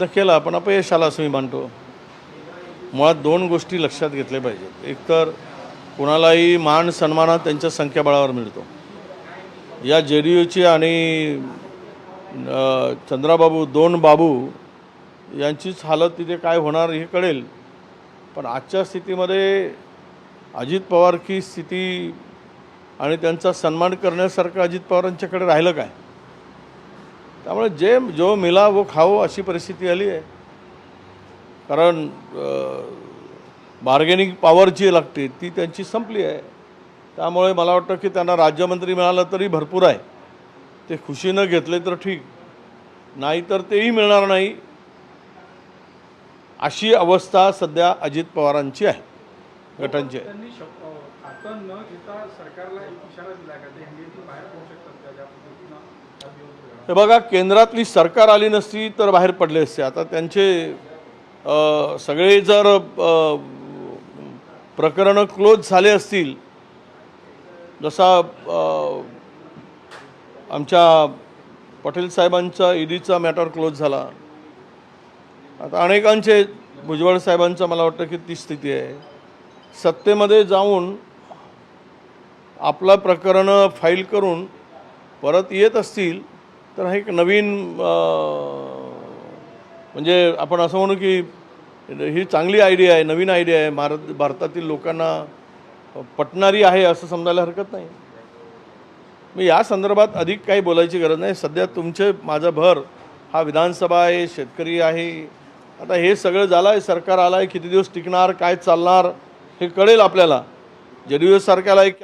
तर केला पण अपयश आला असं मी मानतो. मुळात दोन गोष्टी लक्षात घेतल्या पाहिजेत. एक तर कुणालाही मान सन्मानात त्यांच्या संख्याबळावर मिळतो. या जे डी यूची आणि चंद्राबाबू दोन बाबू यांचीच हालत तिथे काय होणार हे कळेल. पण आजच्या स्थितीमध्ये अजित पवारची स्थिती आणि त्यांचा सन्मान करण्यासारखं अजित पवारांच्याकडे राहिलं काय? त्यामुळे जे जो मिला वो खाओ अशी परिस्थिती आली आहे. कारण बार्गेनिंग पॉवर जी लागते ती त्यांची संपली आहे. त्यामुळे मला वाटतं की त्यांना राज्यमंत्री मिळालं तरी भरपूर आहे. ते खुशीनं घेतले तर ठीक. नाहीतर तेही मिळणार नाही. अशी अवस्था सध्या अजित पवारांची आहे. गटांची. हा बघा केंद्रातली सरकार आली नसती तर बाहेर पडले असते. आता त्यांचे सगळे जर प्रकरणं क्लोज झाले असतील जसा आमच्या पटेल साहेबांचा ईडीचा मॅटर क्लोज झाला. आता अनेकांचे भुजबळ साहेबांचं मला वाटतं की ती स्थिती आहे. सत्तेमध्ये जाऊन आपला प्रकरणं फाईल करून परत येत असतील तर हा एक नवीन म्हणजे आपण असं म्हणू की ही चांगली आयडिया आहे नवीन आयडिया आहे. भारत भारतातील लोकांना पटणारी आहे असं समजायला हरकत नाही. मी या संदर्भात अधिक काही बोलायची गरज नाही. सध्या तुमचे माझा भर हा विधानसभा आहे शेतकरी आहे. आता हे सगळं झालं आहे सरकार आलं आहे किती दिवस टिकणार काय चालणार? हे कळेल आपल्याला. जे एस सारख्याला एक